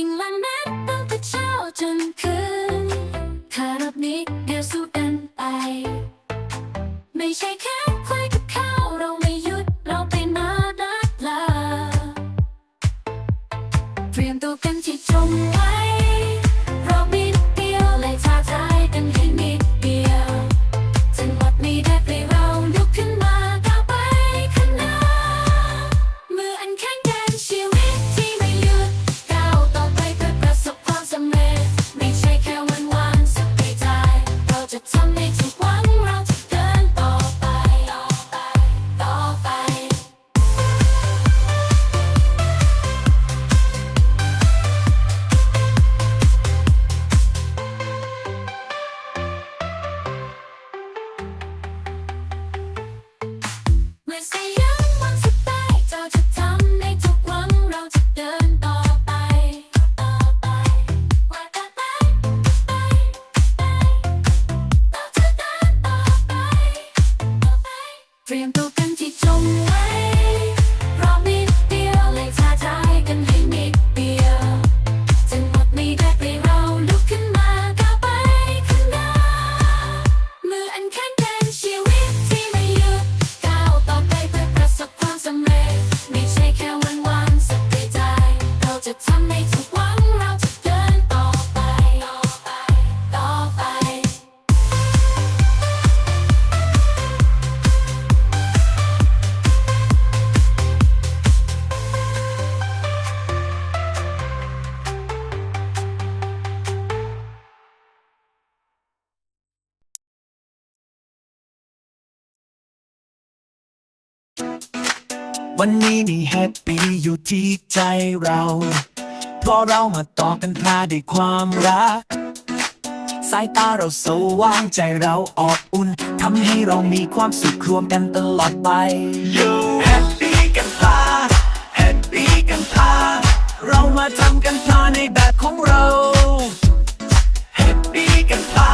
วิ่งลันแม้ตั้งแต่เช้าจนคืนคารับนี้เดี๋ยวสู้กันไป ไม่ใช่แค่ เตรียมตัวกันที่จง วันนี้นี่แฮปปี้อยู่ที่ใจเราเพราะเรามาต่อกันพาด้วยความรัก สายตาเราสว่างใจเราอบอุ่นทำให้เรามีความสุขรวมกันตลอดไปแฮปปี้กันพาแฮปปี้กันพาเรามาทำกันพาในแบบของเราแฮปปี้กันพา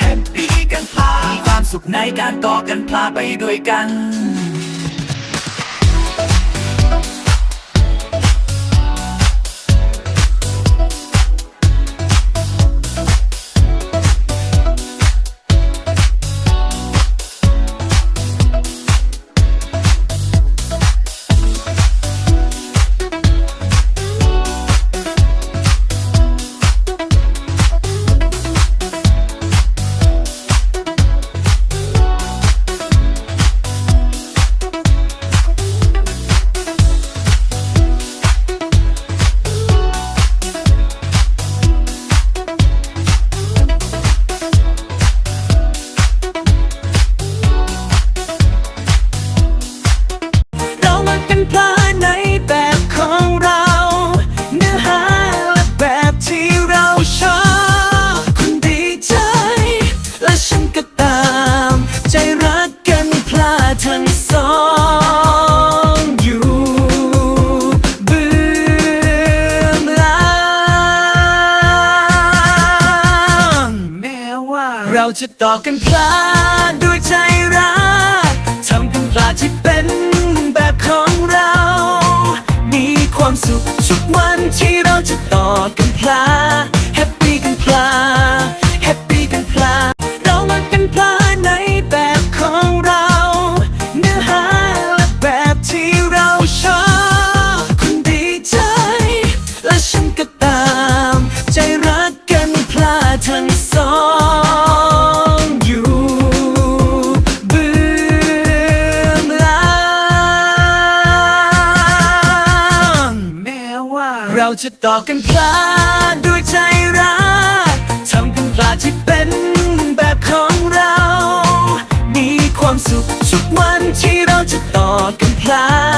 แฮปปี้กันพามีความสุขในการก่อกันพาไปด้วยกัน จะต่อกันพลาดด้วยใจรักทำกันพลาดที่เป็นแบบของเรา มีความสุขทุกวันที่เราจะต่อกันพลาแฮปปี้กันพลาแฮปปี้กันพลาดเรามากันพลาดในแบบของเรา เนื้อหาและแบบที่เราชอบคุณดีใจ และฉันก็ตาม ใจรักกันพลาดทั้งสอง เราจะต่อกันพลาดด้วยใจรักทำกันพลาที่เป็นแบบของเรา มีความสุขทุกวันที่เราจะต่อกันพลาด